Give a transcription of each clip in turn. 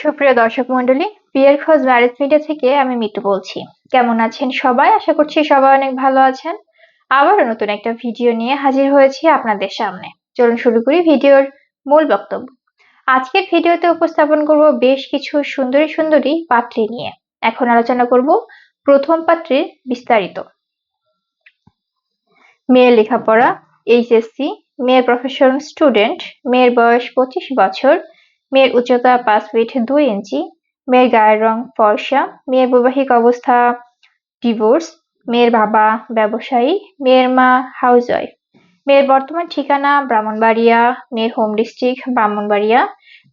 সুপ্রিয় দর্শক মন্ডলী বিয়ের খোঁজ ম্যারেজ মিডিয়া থেকে আমি মিটু বলছি। কেমন আছেন সবাই? আশা করছি সবাই অনেক ভালো আছেন। আবারও নতুন একটা ভিডিও নিয়ে হাজির হয়েছি আপনাদের সামনে। চলুন শুরু করি ভিডিওর মূল বক্তব্য। আজকের ভিডিওতে উপস্থাপন করব বেশ কিছু সুন্দরী সুন্দরী পাত্রী নিয়ে। এখন আলোচনা করব প্রথম পাত্রীর বিস্তারিত। মেয়ের লেখাপড়া এইচএসসি মেয়ের প্রফেশন স্টুডেন্ট মেয়ের বয়স পঁচিশ বছর মেয়ের উচ্চতা পাঁচ ফিট দুই ইঞ্চি মেয়ের গায়ের রং ফর্সা, মেয়ের বৈবাহিক অবস্থা ডিভোর্স মেয়ের বাবা ব্যবসায়ী, মেয়ের মা হাউসওয়াইফ মেয়ের বর্তমান ঠিকানা ব্রাহ্মণবাড়িয়া, মেয়ের হোম ডিস্ট্রিক্ট ব্রাহ্মণবাড়িয়া,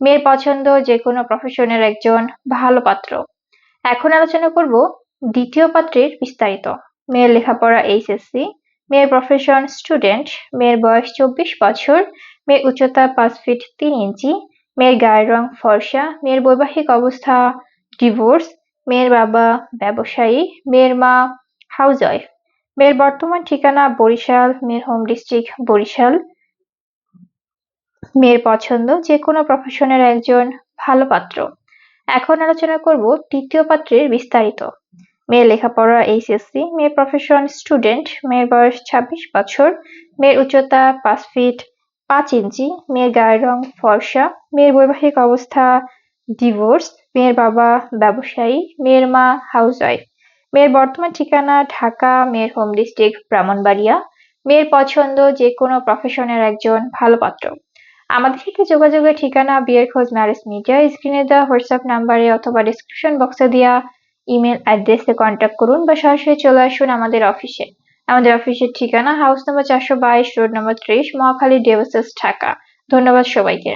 মেয়ের পছন্দ যে কোনো প্রফেশনের একজন ভালো পাত্র। এখন আলোচনা করব দ্বিতীয় পাত্রের বিস্তারিত। মেয়ের লেখাপড়া এইচএসসি মেয়ের প্রফেশন স্টুডেন্ট মেয়ের বয়স চব্বিশ বছর, মেয়ের উচ্চতা পাঁচ ফিট তিন ইঞ্চি মেয়ের গায়ের রং ফর্সা, মেয়ের বৈবাহিক অবস্থা ডিভোর্স মেয়ের বাবা ব্যবসায়ী, মেয়ের মা হাউসওয়াইফ মেয়ের বর্তমান ঠিকানা বরিশাল, মেয়ের হোম ডিস্ট্রিক্ট বরিশাল, মেয়ের পছন্দ যে কোনো প্রফেশনের একজন ভালো পাত্র। এখন আলোচনা করব তৃতীয় পাত্রের বিস্তারিত। মেয়ের লেখাপড়া এইচএসসি মেয়ের প্রফেশন স্টুডেন্ট মেয়ের বয়স ছাব্বিশ বছর, মেয়ের উচ্চতা পাঁচ ফিট পাঁচ ইঞ্চি, মেয়ের গায়ের রং ফর্সা, মেয়ের বৈবাহিক অবস্থা ডিভোর্স মেয়ের বাবা ব্যবসায়ী, মেয়ের মা হাউসওয়াইফ মেয়ের বর্তমান ঠিকানা ঢাকা, মেয়ের হোম ডিস্ট্রিক্ট ব্রাহ্মণবাড়িয়া, মেয়ের পছন্দ যে কোনো প্রফেশনের একজন ভালো পাত্র। আমাদের সাথে যোগাযোগের ঠিকানা বিয়ের খোঁজ ম্যারেজ মিডিয়া স্ক্রিনে দেওয়া হোয়াটসঅ্যাপ নাম্বারে অথবা ডিসক্রিপশন বক্সে দেওয়া ইমেল অ্যাড্রেসে কন্ট্যাক্ট করুন বা সরাসরি চলে আসুন আমাদের অফিসে আমাদের অফিসের ঠিকানা হাউস নম্বর চারশো বাইশ, রোড নম্বর ত্রিশ, মহাখালী ডেভিসেস ঢাকা। ধন্যবাদ সবাইকে।